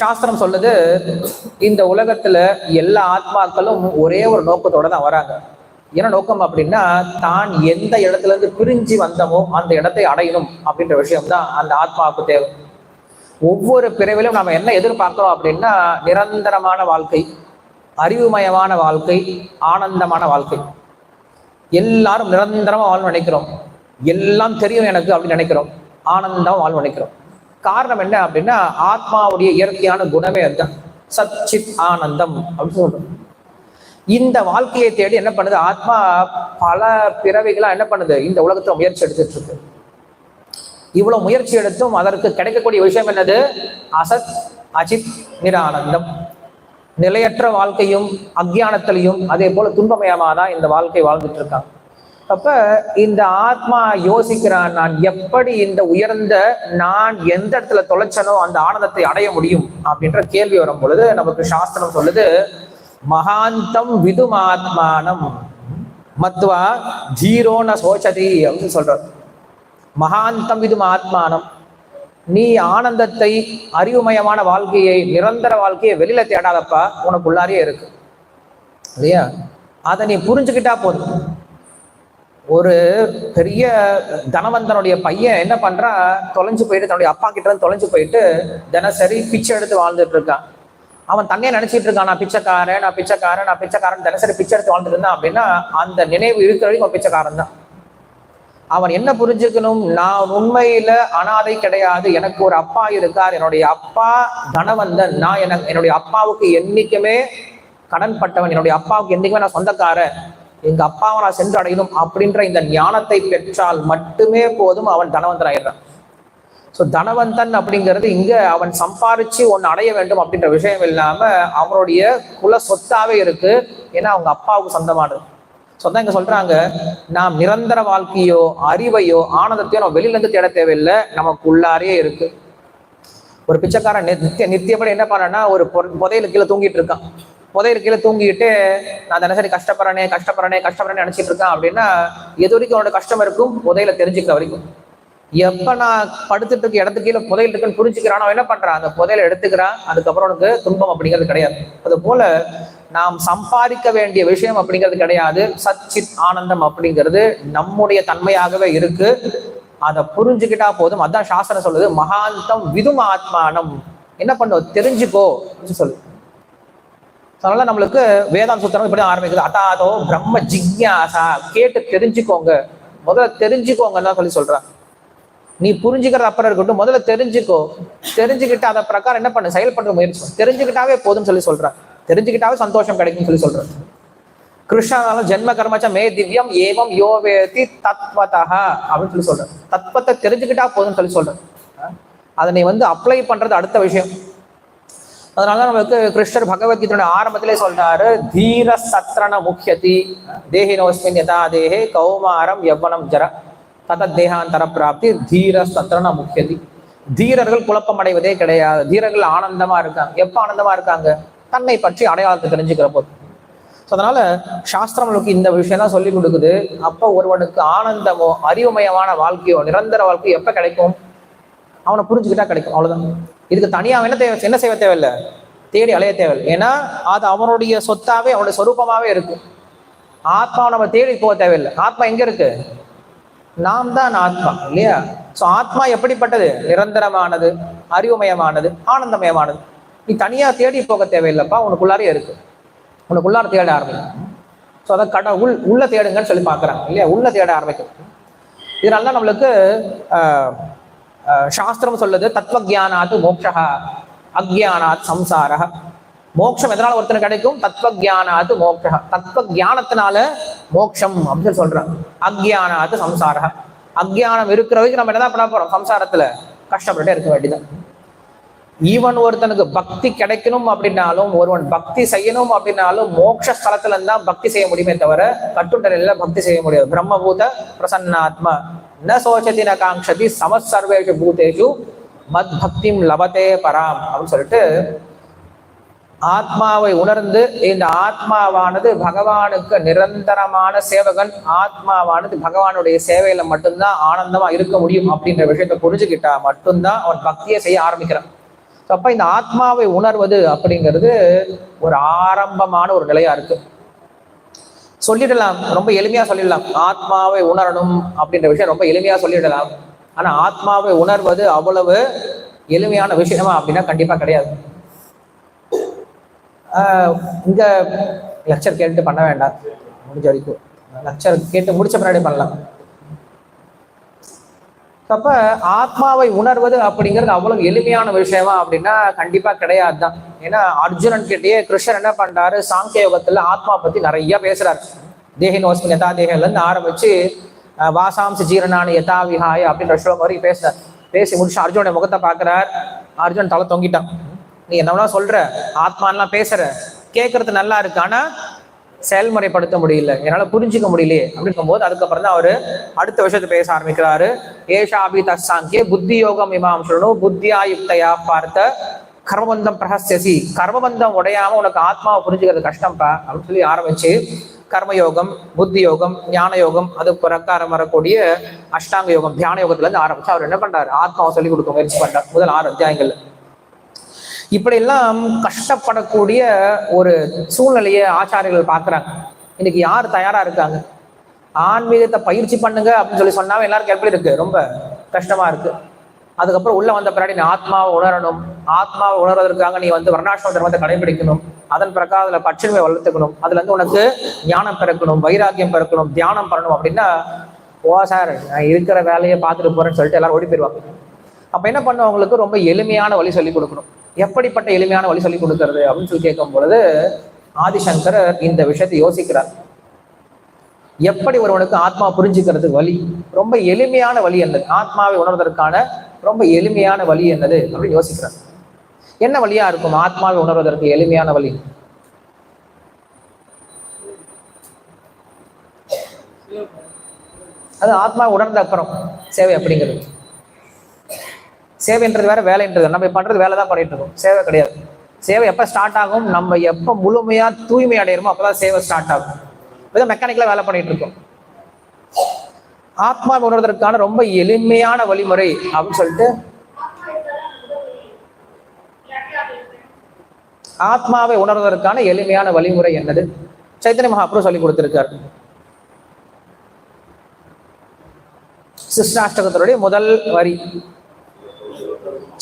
சாஸ்திரம் சொல்லுது இந்த உலகத்துல எல்லா ஆத்மாக்களும் ஒரே ஒரு நோக்கத்தோட தான் வராங்க. என்ன நோக்கம் அப்படின்னா தான் எந்த இடத்துல இருந்து பிரிஞ்சு வந்தமோ அந்த இடத்தை அடையணும் அப்படின்ற விஷயம் தான் அந்த ஆத்மாவுக்கு தேவை. ஒவ்வொரு பிறவிலும் நம்ம என்ன எதிர்பார்க்கிறோம் அப்படின்னா நிரந்தரமான வாழ்க்கை அறிவுமயமான வாழ்க்கை ஆனந்தமான வாழ்க்கை. எல்லாரும் நிரந்தரமா வாழ்வு நினைக்கிறோம். எல்லாம் தெரியும் எனக்கு அப்படின்னு நினைக்கிறோம். ஆனந்தம் வாழ்வு நினைக்கிறோம். காரணம் என்ன அப்படின்னா ஆத்மாவுடைய இயற்கையான குணமே அதுதான். சச்சித் ஆனந்தம் அப்படின்னு சொல்றோம். இந்த வாழ்க்கையை தேடி என்ன பண்ணுது? ஆத்மா பல பிறவிகளா என்ன பண்ணுது? இந்த உலகத்துல முயற்சி எடுத்துட்டு இருக்கு. இவ்வளவு முயற்சி எடுத்தும் அதற்கு கிடைக்கக்கூடிய விஷயம் என்னது? அசத் அஜித் நிரானந்தம். நிலையற்ற வாழ்க்கையும் அக்ஞானத்திலையும் அதே போல துன்பமயமாதான் இந்த வாழ்க்கை வாழ்ந்துட்டு இருக்காங்க. அப்ப இந்த ஆத்மா யோசிக்கிறான் நான் எப்படி இந்த உயர்ந்த நான் எந்த இடத்துல தொலைச்சனோ அந்த ஆனந்தத்தை அடைய முடியும் அப்படின்ற கேள்வி வரும் பொழுது நமக்கு சாஸ்திரம் சொல்லுது மகாந்தம் விதுமாத்மானம் மத்துவா ஜீரோன சோச்சதி அப்படின்னு சொல்றார். மகாந்தம் விதும் ஆத்மானம் நீ ஆனந்தத்தை அறிவுமயமான வாழ்க்கையை நிரந்தர வாழ்க்கையை வெளியில தேடாதப்பா உனக்குள்ளாரே இருக்கு. இல்லையா? அதை நீ புரிஞ்சுக்கிட்டா போதும். ஒரு பெரிய தனவந்தனுடைய பையன் என்ன பண்றா? தொலைஞ்சு போயிட்டு தன்னுடைய அப்பா கிட்ட இருந்து தொலைஞ்சு போயிட்டு தினசரி பிச்சை எடுத்து வாழ்ந்துட்டு இருக்கான். அவன் தன்னையே நினைச்சிட்டு இருக்கான் நான் பிச்சைக்காரன் நான் பிச்சைக்காரன் நான் பிச்சைக்காரன். தினசரி பிச்சை எடுத்து வாழ்ந்துட்டு இருந்தான் அப்படின்னா அந்த நினைவு இருக்கிற வரைக்கும் அவன் பிச்சைக்காரன் தான். அவன் என்ன புரிஞ்சுக்கணும்? நான் உண்மையில அனாதை கிடையாது. எனக்கு ஒரு அப்பா இருக்கார். என்னுடைய அப்பா தனவந்தன். நான் என என்னுடைய அப்பாவுக்கு என்னைக்குமே கடன் பட்டவன். என்னுடைய அப்பாவுக்கு என்னைக்குமே நான் சொந்தக்காரன். எங்க அப்பாவை நான் சென்று அடையணும் அப்படின்ற இந்த ஞானத்தை பெற்றால் மட்டுமே போதும் அவன் தனவந்தன் ஆயிடுறான். ஸோ தனவந்தன் அப்படிங்கிறது இங்க அவன் சம்பாரிச்சு ஒன்னு அடைய வேண்டும் அப்படின்ற விஷயம் இல்லாம அவனுடைய குல சொத்தாவே இருக்கு. ஏன்னா அவங்க அப்பாவுக்கு சொந்தமானது. சொந்தம் இங்க சொல்றாங்க? நாம் நிரந்தர வாழ்க்கையோ அறிவையோ ஆனந்தத்தையோ நம்ம வெளியில இருந்து தேட தேவையில்லை. நமக்கு உள்ளாரே இருக்கு. ஒரு பிச்சைக்காரன் நி- நித்திய நித்தியப்படி என்ன பண்ணனா ஒரு புதையில கீழே தூங்கிட்டு இருக்கான். புதையில் கீழே தூங்கிட்டு நான் தினசரி கஷ்டப்படுறேனே கஷ்டப்படுறேனே கஷ்டப்படுறேன்னு நினைச்சிட்டு இருக்கேன் அப்படின்னா எது வரைக்கும் அவனோட கஷ்டம் இருக்கும்? புதையில தெரிஞ்சுக்கிற வரைக்கும். எப்ப நான் படுத்துட்டு இருக்க இடத்துக்கு கீழே புதையில் இருக்குன்னு புரிஞ்சுக்கிறான் அவன் என்ன பண்றான்? அந்த புதையில எடுத்துக்கிறான். அதுக்கப்புறம் உனக்கு துன்பம் அப்படிங்கிறது கிடையாது. அது போல நாம் சம்பாதிக்க வேண்டிய விஷயம் அப்படிங்கிறது கிடையாது. சச்சித் ஆனந்தம் அப்படிங்கிறது நம்முடைய தன்மையாகவே இருக்கு. அதை புரிஞ்சுக்கிட்டா போதும். அதான் சாஸ்திரம் சொல்லுது மகாந்தம் விதும் ஆத்மானம் என்ன பண்ணுவோம் தெரிஞ்சுக்கோ அப்படின்னு சொல்லு. அதனால நம்மளுக்கு வேதாந்த சூத்திரம் இப்படி ஆரம்பிக்குது. அதாதோ பிரம்ம ஜிக்யாசா கேட்டு தெரிஞ்சுக்கோங்க. முதல்ல தெரிஞ்சுக்கோங்கன்னு சொல்லி சொல்றான். நீ புரிஞ்சுக்கிறது அப்புறம் இருக்கட்டும். முதல்ல தெரிஞ்சுக்கோ. தெரிஞ்சுக்கிட்டு அதை பிரகாரம் என்ன பண்ணு? செயல்படுற முயற்சி தெரிஞ்சுக்கிட்டாவே போதும்னு சொல்லி சொல்றான். தெரிஞ்சுக்கிட்டாவே சந்தோஷம் கிடைக்கும் சொல்லி சொல்றான். கிருஷ்ணனாலும் ஜென்ம கர்மச்ச மே திவ்யம் ஏவம் யோவேதி தத்வதா அப்படின்னு சொல்லி சொல்றேன். தத்வத்தை தெரிஞ்சுக்கிட்டா போதும்னு சொல்லி சொல்றேன். அதை நீ வந்து அப்ளை பண்றது அடுத்த விஷயம். அதனால நமக்கு கிருஷ்ணர் பகவத்கீதையோட ஆரம்பத்திலே சொல்றாரு தீர சத்ரண முக்கியதி தேகினோஸ்மின் யதா தேகே கௌமாரம் எவ்வனம் ஜர தத தேகாந்தர பிராப்தி தீர சத்ரண முக்கியதி தீரர்கள் குழப்பம் அடைவதே கிடையாது. தீரர்கள் ஆனந்தமா இருக்காங்க. எப்ப ஆனந்தமா இருக்காங்க? தன்னை பற்றி அடையாளத்தை தெரிஞ்சுக்கிற போது ஸோ அதனால சாஸ்திரங்களுக்கு இந்த விஷயம் தான் சொல்லி கொடுக்குது. அப்போ ஒருவனுக்கு ஆனந்தமோ அறிவுமயமான வாழ்க்கையோ நிரந்தர வாழ்க்கையோ எப்ப கிடைக்கும்? அவனை புரிஞ்சுக்கிட்டா கிடைக்கும். அவ்வளவுதான். இதுக்கு தனியாக என்ன தேவை? என்ன செய்ய தேவையில்லை? தேடி அலைய தேவையில்லை. ஏன்னா அது அவனுடைய சொத்தாவே அவனுடைய சொரூபமாகவே இருக்கும் ஆத்மாவை நம்ம தேடி போக தேவையில்லை. ஆத்மா எங்க இருக்கு? நாம் தான் ஆத்மா இல்லையா? ஸோ ஆத்மா எப்படிப்பட்டது? நிரந்தரமானது அறிவுமயமானது ஆனந்தமயமானது. நீ தனியாக தேடி போக தேவையில்லைப்பா உனக்குள்ளாரே இருக்கு. உனக்குள்ளார தேட ஆரம்பிக்கும். ஸோ அதை கடை உள் உள்ள தேடுங்கன்னு சொல்லி பார்க்குறாங்க இல்லையா? உள்ள தேட ஆரம்பிக்கும். இதனால தான் நம்மளுக்கு சாஸ்திரம் சொல்லுது தத்துவஜானாத்து மோக்ஷா அக்ஞானாத் சம்சாரா மோட்சம் எதனால ஒருத்தனுக்கு கிடைக்கும் தத்துவஜானாத்து மோக்ஷா தத்துவ ஞானத்தினால மோட்சம் அப்படின்னு சொல்லி சொல்றாங்க அக்ஞானாத்து சம்சாரா அக்ஞானம் இருக்கிற வரைக்கும் நம்ம என்னதான் பண்ண போறோம் சம்சாரத்துல கஷ்டப்பட்டுட்டே இருக்க வேண்டியதான் ஈவன் ஒருத்தனுக்கு பக்தி கிடைக்கணும் அப்படின்னாலும் ஒருவன் பக்தி செய்யணும் அப்படின்னாலும் மோட்ச ஸ்தலத்துல தான் பக்தி செய்ய முடியுமே தவிர கட்டுண்டலில் பக்தி செய்ய முடியாது பிரம்மபூத பிரசன்னாத்மா ந சோச்சதி ந காங்ஷதி சமசர்வேஷு பூதேஷு மத் பக்திம் லபத்தே பராம் அப்படின்னு சொல்லிட்டு ஆத்மாவை உணர்ந்து இந்த ஆத்மாவானது பகவானுக்கு நிரந்தரமான சேவகன். ஆத்மாவானது பகவானுடைய சேவையில மட்டும்தான் ஆனந்தமா இருக்க முடியும் அப்படின்ற விஷயத்தை புரிஞ்சுக்கிட்டா மட்டும்தான் அவன் பக்தியை செய்ய ஆரம்பிக்கிறான். அப்ப இந்த ஆத்மாவை உணர்வது அப்படிங்கிறது ஒரு ஆரம்பமான ஒரு நிலையா இருக்கு. சொல்லிடலாம் ரொம்ப எளிமையா சொல்லிடலாம். ஆத்மாவை உணரணும் அப்படின்ற விஷயம் ரொம்ப எளிமையா சொல்லிடலாம். ஆனா ஆத்மாவை உணர்வது அவ்வளவு எளிமையான விஷயமா அப்படின்னா கண்டிப்பா கிடையாது. இங்க லெக்சர் கேட்டு பண்ண வேண்டாம். முடிஞ்ச வரைக்கும். லெக்சர் கேட்டு முடிச்ச பின்னாடி பண்ணலாம். அப்ப ஆத்மாவை உணர்வது அப்படிங்கிறது அவ்வளவு எளிமையான விஷயமா அப்படின்னா கண்டிப்பா கிடையாது தான் ஏன்னா அர்ஜுனன் கிட்டயே கிருஷ்ணன் என்ன பண்றாரு? சாங்கிய யோகத்துல ஆத்மா பத்தி நிறைய பேசுறாரு. தேகினோஸ்மின் யதா தேகல இருந்து ஆரம்பிச்சு வாசாம்சி வாசாம்ச யதா விஹாய அப்படின்ற ஸ்லோகம் வரைக்கும் பேசுறார். பேசி முடிச்சு அர்ஜுனுடைய முகத்தை பார்க்கறார் அர்ஜுன் தலை தொங்கிட்டான். நீ என்னவெல்லாம் சொல்ற. ஆத்மான்லாம் பேசுற. கேட்கறது நல்லா இருக்கு. ஆனா செயல்முறைப்படுத்த முடியல என்னால் புரிஞ்சிக்க முடியலையே அப்படிங்கும் போது அதுக்கப்புறம் தான் அவரு அடுத்த விஷயத்தை பேச ஆரம்பிக்கிறாரு. ஏஷாபி தசாங்கிய புத்தி யோகம் இமாம் சொல்லணும் புத்தியா யுக்தையா பார்த்த கர்மபந்தம் பிரகசியசி கர்மபந்தம் உடையாம உனக்கு ஆத்மாவை புரிஞ்சுக்கிறது கஷ்டம்ப்பா அப்படின்னு சொல்லி ஆரம்பிச்சு கர்மயோகம் புத்தி யோகம் ஞான யோகம் அது பிரகாரம் வரக்கூடிய அஷ்டாங்க யோகம் தியான யோகத்துல இருந்து ஆரம்பிச்சு அவர் என்ன பண்றாரு? ஆத்மாவை சொல்லி கொடுக்க முயற்சி பண்றார் முதல் ஆறு அத்தியாயங்கள்ல. இப்படியெல்லாம் கஷ்டப்படக்கூடிய ஒரு சூழ்நிலையை ஆச்சாரியர்கள் பார்க்குறாங்க. இன்னைக்கு யார் தயாராக இருக்காங்க? ஆன்மீகத்தை பயிற்சி பண்ணுங்க அப்படின்னு சொல்லி சொன்னாவே எல்லாருக்கும் எப்படி இருக்கு? ரொம்ப கஷ்டமா இருக்கு. அதுக்கப்புறம் உள்ள வந்த பின்னாடி நீ ஆத்மாவை உணரணும். ஆத்மாவை உணர்வதற்காக நீ வந்து வர்ணாசிரம தர்மத்தை கடைபிடிக்கணும். அதன் பிரகாரம் அதுல பட்சன்மை வளர்த்துக்கணும். அதுல இருந்து உனக்கு ஞானம் பிறக்கணும் வைராக்கியம் பிறக்கணும் தியானம் பண்ணணும் அப்படின்னா ஓ சார் நான் இருக்கிற வேலையை பார்த்துட்டு போறேன்னு சொல்லிட்டு எல்லாரும் ஓடி போயிருவாங்க அப்ப என்ன பண்ணவங்களுக்கு ரொம்ப எளிமையான வழி சொல்லி கொடுக்கணும். எப்படிப்பட்ட எளிமையான வழி சொல்லி கொடுக்கறது அப்படின்னு சொல்லி கேட்கும் பொழுது ஆதிசங்கரர் இந்த விஷயத்தை யோசிக்கிறார். எப்படி ஒருவனுக்கு ஆத்மா புரிஞ்சுக்கிறதுக்கு வழி? ரொம்ப எளிமையான வழி என்னது? ஆத்மாவை உணர்வதற்கான ரொம்ப எளிமையான வழி என்னது? அப்படின்னு யோசிக்கிறார். என்ன வழியா இருக்கும் ஆத்மாவை உணர்வதற்கு எளிமையான வழி? அது ஆத்மா உணர்ந்த அப்புறம் சேவை அப்படிங்கிறது. சேவைன்றது வேற வேலைன்றது. நம்ம பண்றது வேலை தான் பண்ணிட்டு இருக்கோம். சேவை கிடையாது. சேவை எப்போ ஸ்டார்ட் ஆகும்? நம்ம எப்ப முழுமையா தூய்மை அடையிறோமோ அப்பதான் சேவை ஸ்டார்ட் ஆகும். இப்போ மெக்கானிக்கலா வேலை பண்ணிட்டு இருக்கோம். ஆத்மா உணர்வதற்கான ரொம்ப எளிமையான வழிமுறை அப்படின்னு சொல்லிட்டு ஆத்மாவை உணர்வதற்கான எளிமையான வழிமுறை என்னது? சைத்தன்ய மகாபுரு சொல்லி கொடுத்திருக்கார். சிஷ்டாஷ்டகத்தினுடைய முதல் வரி.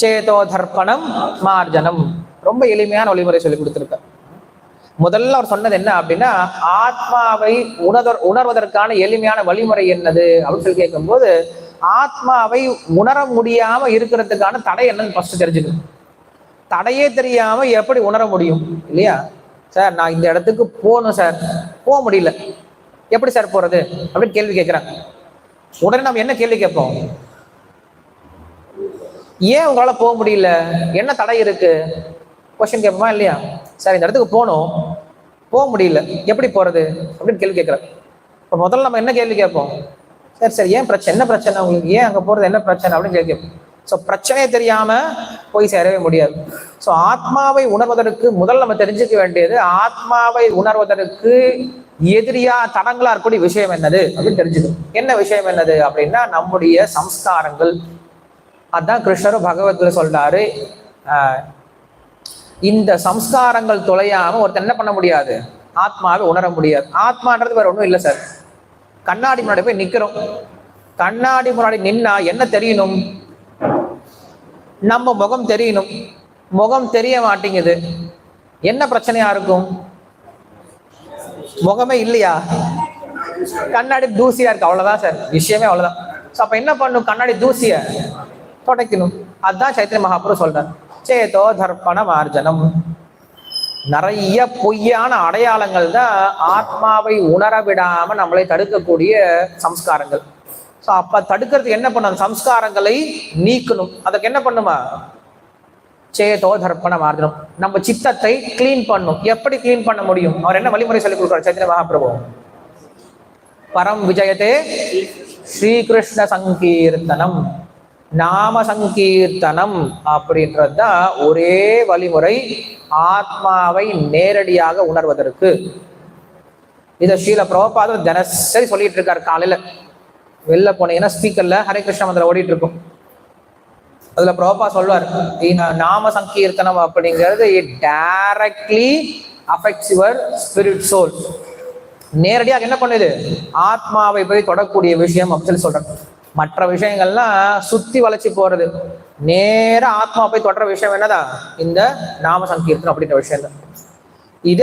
சேதோ தர்ப்பணம் மார்ஜனம். ரொம்ப எளிமையான வழிமுறை சொல்லி கொடுத்துருக்க முதல்ல அவர் சொன்னது என்ன அப்படின்னா ஆத்மாவை உணர்வ உணர்வதற்கான எளிமையான வழிமுறை என்னது அப்படின்னு சொல்லி கேட்கும்போது ஆத்மாவை உணர முடியாம இருக்கிறதுக்கான தடை என்னன்னு ஃபர்ஸ்ட் தெரிஞ்சுக்கணும். தடையே தெரியாம எப்படி உணர முடியும்? இல்லையா? சார் நான் இந்த இடத்துக்கு போகணும் சார். போக முடியல. எப்படி சார் போறது? அப்படின்னு கேள்வி கேட்கிறாங்க உடனே நம்ம என்ன கேள்வி கேட்போம்? ஏன் உங்களால் போக முடியல? என்ன தடை இருக்கு? கொஸ்டின் கேட்போமா இல்லையா? சார் இந்த இடத்துக்கு போகணும். போக முடியல. எப்படி போறது? அப்படின்னு கேள்வி கேட்குறேன். இப்போ முதல்ல நம்ம என்ன கேள்வி கேட்போம்? சரி சரி ஏன் பிரச்சனை? என்ன பிரச்சனை உங்களுக்கு? ஏன் அங்கே போறது? என்ன பிரச்சனை? அப்படின்னு கேள்வி கேட்போம். ஸோ பிரச்சனையே தெரியாம போய் சேரவே முடியாது. ஸோ ஆத்மாவை உணர்வதற்கு முதல்ல நம்ம தெரிஞ்சுக்க வேண்டியது ஆத்மாவை உணர்வதற்கு எதிரியா தடங்களா இருக்கக்கூடிய விஷயம் என்னது? அப்படின்னு தெரிஞ்சுக்கணும். என்ன விஷயம் என்னது? அப்படின்னா நம்முடைய சம்ஸ்காரங்கள். அதான் கிருஷ்ணரும் பகவத்கீதை சொல்றாரு ஆஹ் இந்த சம்ஸ்காரங்கள் தொலையாம ஒருத்தன் என்ன பண்ண முடியாது? ஆத்மாவை உணர முடியாது. ஆத்மான்றது வேற ஒன்றும் இல்லை சார். கண்ணாடி முன்னாடி போய் நிக்கிறோம். கண்ணாடி முன்னாடி நின்னா என்ன தெரியணும்? நம்ம முகம் தெரியணும். முகம் தெரிய மாட்டேங்குது. என்ன பிரச்சனையா இருக்கும்? முகமே இல்லையா? கண்ணாடி தூசியா இருக்கு அவ்வளவுதான் சார். விஷயமே அவ்வளவுதான். அப்ப என்ன பண்ணும்? கண்ணாடி தூசிய துடைக்கணும் அதுதான் சைத்திரி மகாபுரம் சொல்றார். சேதோ தர்ப்பண மார்ஜனம். நிறைய பொய்யான அடையாளங்கள் தான் ஆத்மாவை உணர விடாம நம்மளை தடுக்கக்கூடிய சம்ஸ்காரங்கள். ஸோ அப்ப தடுக்கிறதுக்கு என்ன பண்ணும்? சம்ஸ்காரங்களை நீக்கணும். அதுக்கு என்ன பண்ணுமா? சேதோ தர்ப்பண மார்ஜனம். நம்ம சித்தத்தை கிளீன் பண்ணும். எப்படி கிளீன் பண்ண முடியும்? அவர் என்ன வழிமுறை சொல்லி கொடுக்குறார் சைத்திர மகாபிரபு? பரம் விஜயத்தே ஸ்ரீகிருஷ்ண சங்கீர்த்தனம். நாம சங்கீர்த்தனம் அப்படின்றது தான் ஒரே வழிமுறை ஆத்மாவை நேரடியாக உணர்வதற்கு. இதை ஸ்ரீல பிரபாதம் தினசரி சொல்லிட்டு இருக்காரு காலையில. வெளில போனீங்கன்னா ஸ்பீக்கர்ல ஹரே கிருஷ்ண மந்திரம் ஓடிட்டு இருக்கும் அதுல பிரபா சொல்வார் நாம சங்கீர்த்தனம் அப்படிங்கிறது it directly affects your spirit soul நேரடியாக என்ன பண்ணுது? ஆத்மாவை போய் தொடக்கூடிய விஷயம் அப்படின்னு சொல்லி மற்ற விஷயங்கள்லாம் சுத்தி வளைச்சு போறது. நேர ஆத்மா போய் தொடர விஷயம் என்னதான்? இந்த நாம சங்கீர்த்தனம் அப்படின்ற விஷயம் தான் இத